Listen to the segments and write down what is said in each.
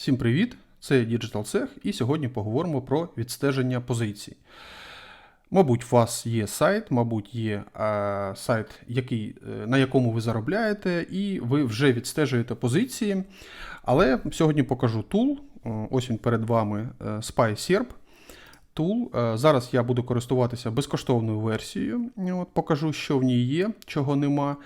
Всім привіт! Це Digital Cech і сьогодні поговоримо про відстеження позицій. Мабуть, у вас є сайт, мабуть, є е, сайт, який, е, на якому ви заробляєте, і ви вже відстежуєте позиції. Але сьогодні покажу тул. Е, Ось він перед вами е, SpySerp. Тул. Зараз я буду користуватися безкоштовною версією. От, покажу, що в ній є, чого нема.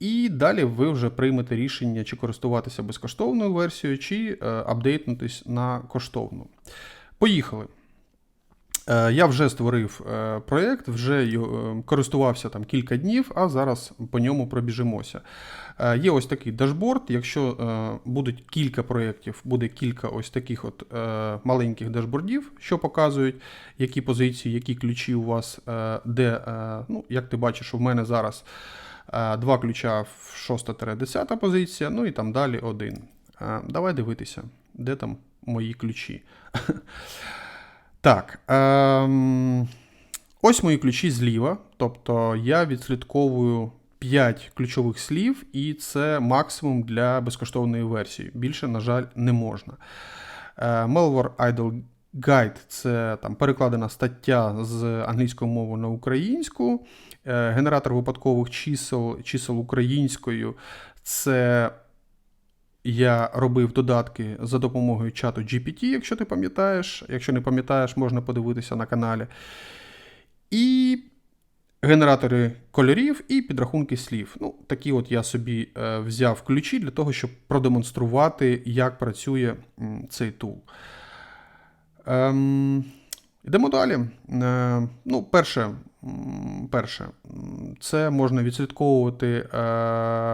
І далі ви вже приймете рішення, чи користуватися безкоштовною версією, чи е, апдейтнутись на коштовну. Поїхали. Е, Я вже створив е, проєкт, вже користувався там кілька днів, а зараз по ньому пробіжимося. Є ось такий дашборд. Якщо будуть кілька проєктів, буде кілька ось таких от маленьких дашбордів, що показують, які позиції, які ключі у вас, де, ну, як ти бачиш, у мене зараз. Е, Два ключа в 6-10 позиція, ну і там далі один. Е, Давай дивитися, де там мої ключі. Так. ем, Ось мої ключі зліва. Тобто я відслідковую 5 ключових слів, і це максимум для безкоштовної версії. Більше, на жаль, не можна. Е, Malware Idle Guide це там перекладена стаття з англійської мови на українську. Е, Генератор випадкових чисел, чисел українською. Це я робив додатки за допомогою чату GPT, якщо ти пам'ятаєш. Якщо не пам'ятаєш, можна подивитися на каналі. І генератори кольорів і підрахунки слів. Ну, такі от я собі е, взяв ключі для того, щоб продемонструвати, як працює цей тул. Ем, Йдемо далі. Е, ну, перше, перше, це можна відслідковувати е,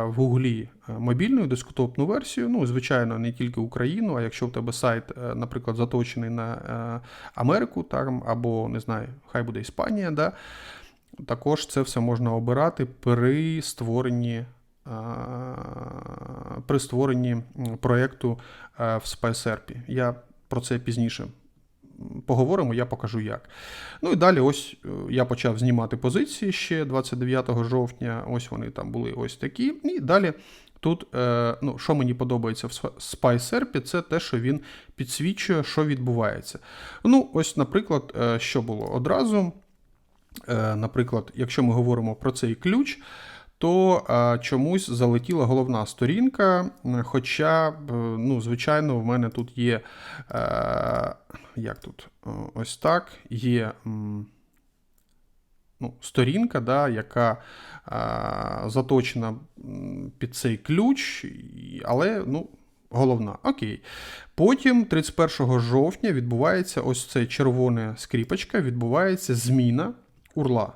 в Гуглі е, мобільну десктопну версію. Ну, звичайно, не тільки Україну, а якщо в тебе сайт, е, наприклад, заточений на е, Америку, там, або не знаю, хай буде Іспанія, да, також це все можна обирати при створенні. е, При створенні проєкту в SpiceRP. Я про це пізніше поговоримо, я покажу як. Ну і далі, ось е, я почав знімати позиції ще 29 жовтня. Ось вони там були ось такі. І далі тут, е, ну, що мені подобається в SpySerp, це те, що він підсвічує, що відбувається. Ну, ось, наприклад, е, що було одразу. Наприклад, якщо ми говоримо про цей ключ, то е, чомусь залетіла головна сторінка. Хоча, е, ну, звичайно, в мене тут є. Е, як тут? Ось так. Є ну, сторінка, да, яка е, заточена під цей ключ, але ну, головна. Окей. Потім, 31 жовтня, відбувається ось ця червона скріпочка, відбувається зміна урла.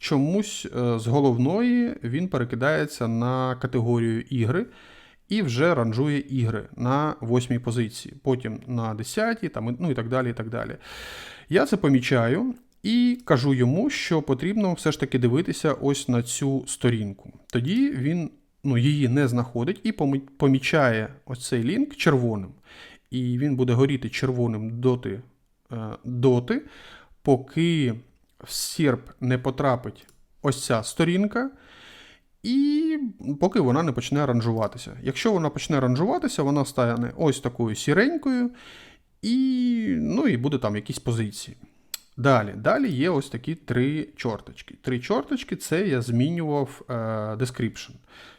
Чомусь е, з головної він перекидається на категорію ігри і вже ранжує ігри на восьмій позиції, потім на 10, там, ну і так далі. і так далі. Я це помічаю і кажу йому, що потрібно все ж таки дивитися ось на цю сторінку. Тоді він ну, її не знаходить і помічає ось цей лінк червоним. І він буде горіти червоним доти, е, доти поки в серп не потрапить ось ця сторінка. І поки вона не почне ранжуватися. Якщо вона почне ранжуватися, вона стане ось такою сіренькою, і, ну, і буде там якісь позиції. Далі, далі є ось такі три чорточки. Три чорточки це я змінював е, description.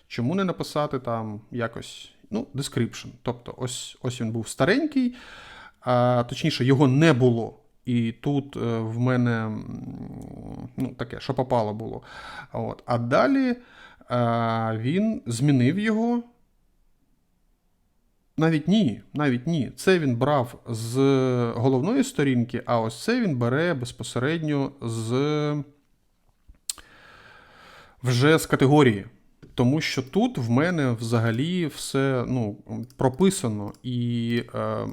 Чому не написати там якось ну, description. Тобто, ось, ось він був старенький, а, точніше, його не було. І тут е, в мене ну, таке, що попало було. От. А далі е, він змінив його. Навіть ні, навіть ні. Це він брав з головної сторінки, а ось це він бере безпосередньо з вже з категорії. Тому що тут в мене взагалі все ну, прописано і е,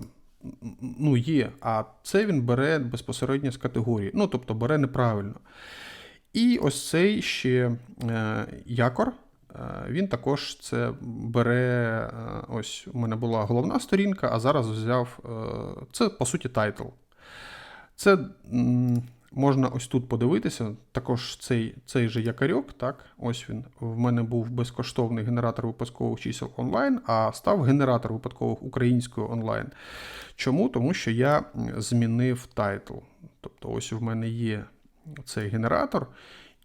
ну, є. А це він бере безпосередньо з категорії. Ну, тобто бере неправильно. І ось цей ще е, якор. е, Він також це бере. е, Ось у мене була головна сторінка, а зараз взяв. Це по суті тайтл. Це Можна ось тут подивитися, також цей, цей же якорьок, так, ось він. В мене був безкоштовний генератор випадкових чисел онлайн, а став генератор випадкових українською онлайн. Чому? Тому що я змінив тайтл. Тобто, ось в мене є цей генератор,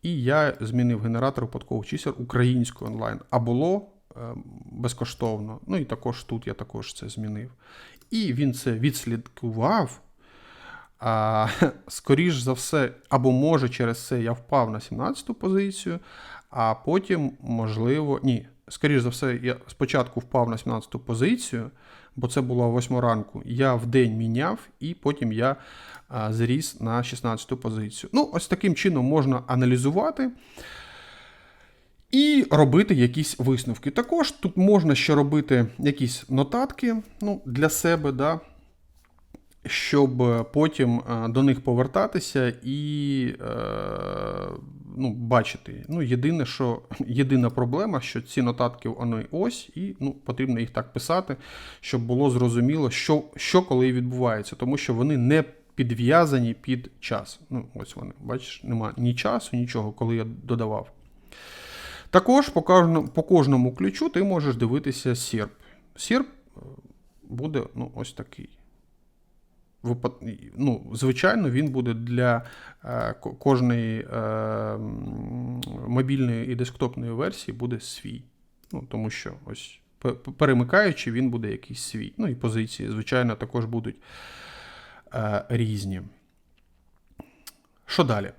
і я змінив генератор випадкових чисел українською онлайн. А було е, безкоштовно. Ну і також тут я також це змінив. І він це відслідкував. А, Скоріш за все, або може через це я впав на 17-ту позицію, а потім, можливо, ні. Скоріш за все, я спочатку впав на 17-ту позицію, бо це було 8 ранку. Я в день міняв, і потім я а, зріс на 16-ту позицію. Ну, ось таким чином можна аналізувати. І робити якісь висновки. Також тут можна ще робити якісь нотатки ну, для себе, да, щоб потім е, до них повертатися і е, ну, бачити. Ну, Єдине, що єдина проблема, що ці нотатки вони ось, і ну, потрібно їх так писати, щоб було зрозуміло, що, що коли відбувається, тому що вони не підв'язані під час. Ну, ось вони, бачиш, нема ні часу, нічого, коли я додавав. Також по кожному, ключу ти можеш дивитися серп. Серп е, буде ну, ось такий. Ну, Звичайно, він буде для е, кожної е, мобільної і десктопної версії буде свій. Ну, Тому що ось перемикаючи, він буде якийсь свій. Ну і позиції, звичайно, також будуть е, різні. Що далі?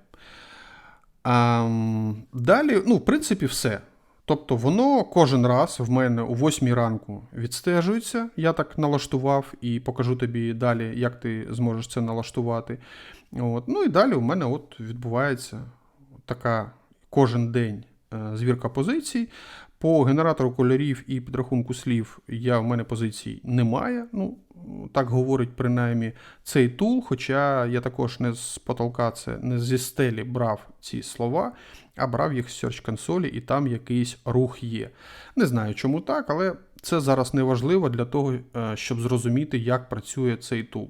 Далі, ну, в принципі, все. Тобто воно кожен раз в мене о 8 ранку відстежується. Я так налаштував і покажу тобі далі, як ти зможеш це налаштувати. От. Ну і далі у мене от відбувається така кожен день е, звірка позицій. По генератору кольорів і підрахунку слів я в мене позицій немає. Ну, Так говорить принаймні цей тул, хоча я також не з потолка, це не зі стелі брав ці слова, а брав їх з Search консолі, і там якийсь рух є. Не знаю, чому так, але це зараз не важливо для того, е, щоб зрозуміти, як працює цей тул.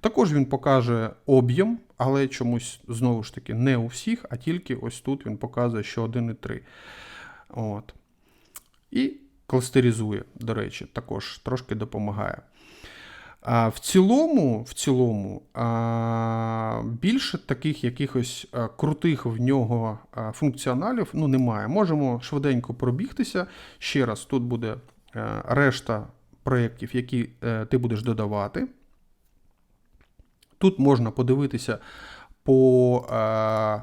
Також він покаже об'єм, але чомусь знову ж таки не у всіх, а тільки ось тут він показує, що 1,3. От. І кластеризує, до речі, також трошки допомагає. А В цілому, в цілому а, більше таких якихось крутих в нього функціоналів ну, немає. Можемо швиденько пробігтися. Ще раз, тут буде решта проєктів, які е, ти будеш додавати. Тут можна подивитися по а,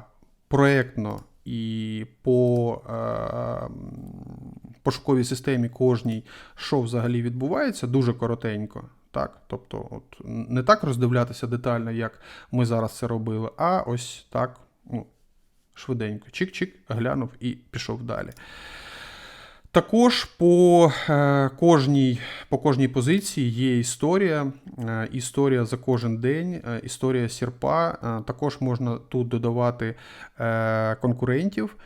проєктно і по пошуковій системі кожній, що взагалі відбувається, дуже коротенько. Так, Тобто, от, не так роздивлятися детально, як ми зараз це робили, а ось так ну, швиденько. Чик-чик, глянув і пішов далі. Також по е, кожній по кожній позиції є історія, е, історія за кожен день, е, історія сірпа. Також можна тут додавати конкурентів.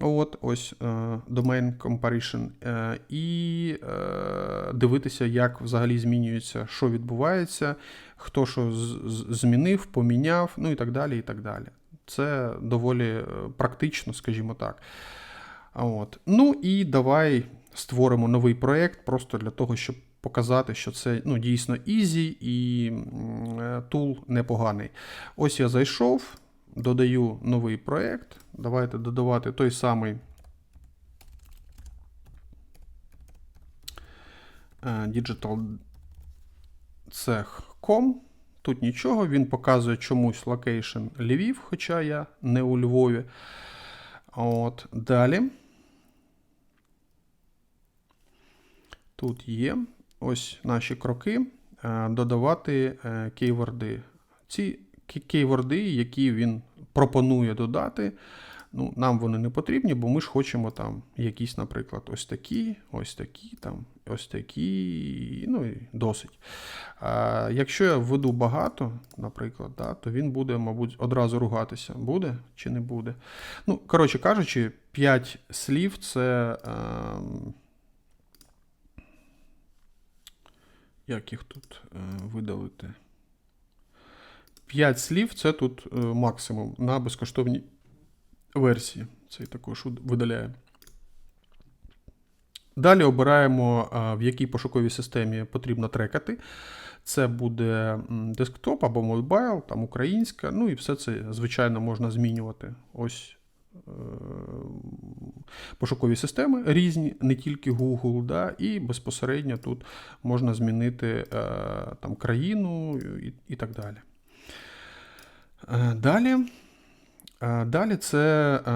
От, ось е, Domain Comparison, е, і е, дивитися, як взагалі змінюється, що відбувається, хто що змінив, поміняв, ну і так далі. і так далі. Це доволі практично, скажімо так. От. Ну і давай створимо новий проєкт просто для того, щоб показати, що це ну, дійсно ізі і тул непоганий. Ось я зайшов додаю новий проєкт. Давайте додавати той самий е, Digital. Тут нічого, він показує чомусь локейшн Львів, хоча я не у Львові. От, Далі. Тут є ось наші кроки. Е, додавати е, кейворди. Ці кейворди, які він пропонує додати. Ну, Нам вони не потрібні, бо ми ж хочемо там якісь, наприклад, ось такі, ось такі, там, ось такі, ну і досить. А Якщо я введу багато, наприклад, да, то він буде, мабуть, одразу ругатися. Буде чи не буде. Ну, Коротше кажучи, 5 слів це. А, як їх тут е, видалити? 5 слів це тут е, максимум на безкоштовній версії. Це також видаляє. Далі обираємо, в якій пошуковій системі потрібно трекати. Це буде десктоп або мобайл, там українська. Ну і все це, звичайно, можна змінювати. Ось е, пошукові системи різні, не тільки Google, да, і безпосередньо тут можна змінити е, там, країну і, і так далі. Е, Далі. Е, Далі це е,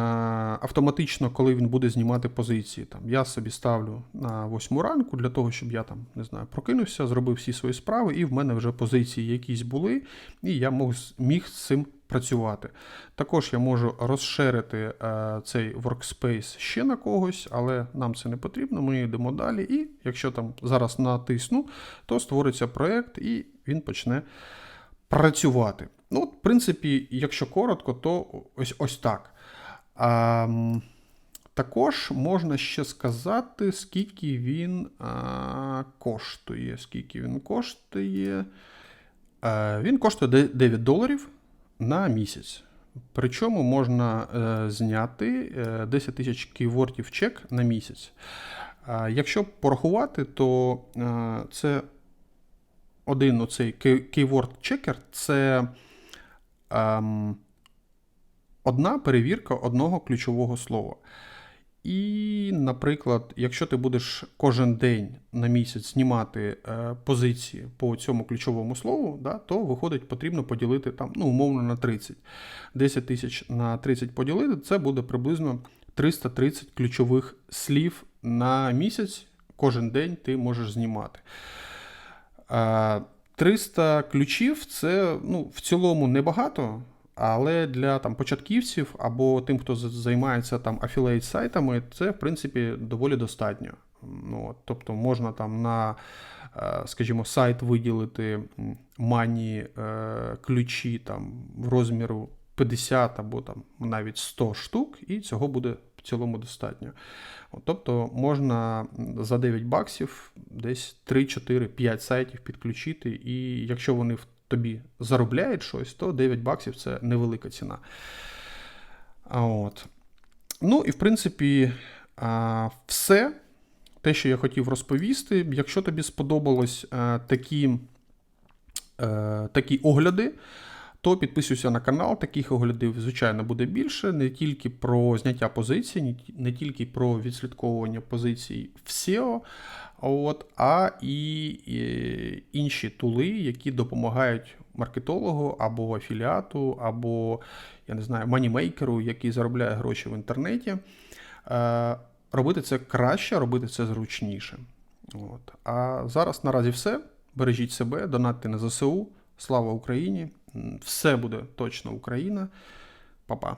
автоматично, коли він буде знімати позиції. Там, я собі ставлю на 8 ранку для того, щоб я там, не знаю, прокинувся, зробив всі свої справи, і в мене вже позиції якісь були, і я мог, міг з цим працювати. Також я можу розширити цей workspace ще на когось, але нам це не потрібно. Ми йдемо далі. І якщо там зараз натисну, то створиться проект і він почне працювати. Ну, в принципі, якщо коротко, то ось ось так. А, також можна ще сказати, скільки він а, коштує. Скільки він коштує. Е, він коштує 9 доларів на місяць. Причому можна е, зняти е, 10 тисяч кейвордів чек на місяць. А якщо порахувати, то е, це один оцей keyword checker це ем, одна перевірка одного ключового слова. І, наприклад, якщо ти будеш кожен день на місяць знімати е, позиції по цьому ключовому слову, да, то виходить, потрібно поділити там, ну, умовно на 30. 10 тисяч на 30 поділити, це буде приблизно 330 ключових слів на місяць. Кожен день ти можеш знімати. Е, 300 ключів це ну, в цілому небагато, але для там, початківців або тим, хто займається там афілейт сайтами, це в принципі доволі достатньо. Ну, тобто можна там на, е, скажімо, сайт виділити мані е, ключі там, в розміру 50 або там, навіть 100 штук, і цього буде цілому достатньо. Тобто можна за 9 баксів десь 3, 4, 5 сайтів підключити, і якщо вони тобі заробляють щось, то 9 баксів це невелика ціна. От. Ну і в принципі, все. Те, що я хотів розповісти. Якщо тобі сподобались е, такі, е, такі огляди, то підписуйся на канал. Таких оглядів, звичайно, буде більше. Не тільки про зняття позицій, не тільки про відслідковування позицій в SEO, от, а і, і інші тули, які допомагають маркетологу або афіліату, або я не знаю, манімейкеру, який заробляє гроші в інтернеті. Е, робити це краще, робити це зручніше. От. А зараз наразі все. Бережіть себе, донатьте на ЗСУ. Слава Україні! Все буде точно Україна. Па-па.